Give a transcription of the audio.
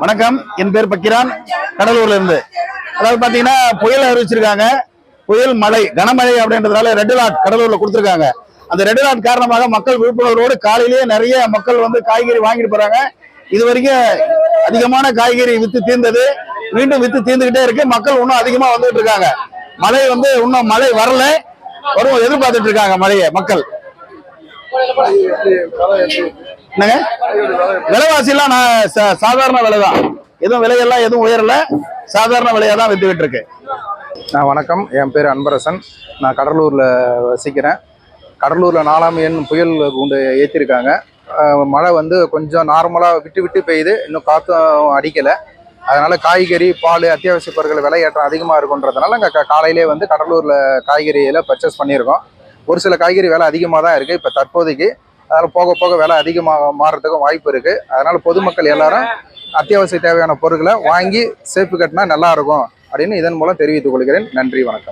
வணக்கம். என் பேர் பக்கிரான். கடலூர்ல இருந்து அதாவது பாத்தீங்கன்னா புயல் அறிவிச்சிருக்காங்க. புயல் மழை கனமழை அப்படின்றதுனால ரெட் அலர்ட் கடலூர்ல கொடுத்துருக்காங்க. அந்த ரெட் அலர்ட் காரணமாக மக்கள் விழிப்புணர்வோடு காலையிலேயே நிறைய மக்கள் வந்து காய்கறி வாங்கிட்டு போறாங்க. இது வரைக்கும் அதிகமான காய்கறி வித்து தீர்ந்தது. மீண்டும் வித்து தீர்ந்துகிட்டே இருக்கு. மக்கள் இன்னும் அதிகமா வந்துட்டு இருக்காங்க. மழை வந்து இன்னும் மழை வரல. வரும் எதிர்பார்த்துட்டு இருக்காங்க மழையை மக்கள். என்னங்க? விலைவாசி எல்லாம் நான் சா- சாதாரண விலை தான் எதுவும் விலையெல்லாம் எதுவும் உயரல சாதாரண விலையா தான் வித்துக்கிட்டு இருக்கு நான் வணக்கம். என் பேர் அன்பரசன். நான் கடலூரில் வசிக்கிறேன். கடலூரில் நாலாம் எண் புயல் கூண்டு ஏற்றிருக்காங்க மழை வந்து கொஞ்சம் நார்மலாக விட்டு விட்டு பெய்யுது. இன்னும் காற்றும் அடிக்கலை. அதனால் காய்கறி பால் அத்தியாவசிய பொருட்கள் விலை ஏற்றம் அதிகமாக இருக்குன்றதுனால இங்கே காலையிலே வந்து கடலூரில் காய்கறியில் பர்ச்சேஸ் பண்ணியிருக்கோம். ஒரு சில காய்கறி விலை அதிகமாக தான் இருக்குது இப்போ தற்போதைக்கு அதனால் போக போக விலை அதிகமாக மாறுறதுக்கும் வாய்ப்பு இருக்குது அதனால் பொதுமக்கள் எல்லாரும் அத்தியாவசிய தேவையான பொருட்களை வாங்கி சேஃப்டி கட்டினா நல்லா இருக்கும் அப்படின்னு இதன் மூலம் தெரிவித்துக் கொள்கிறேன். நன்றி வணக்கம்.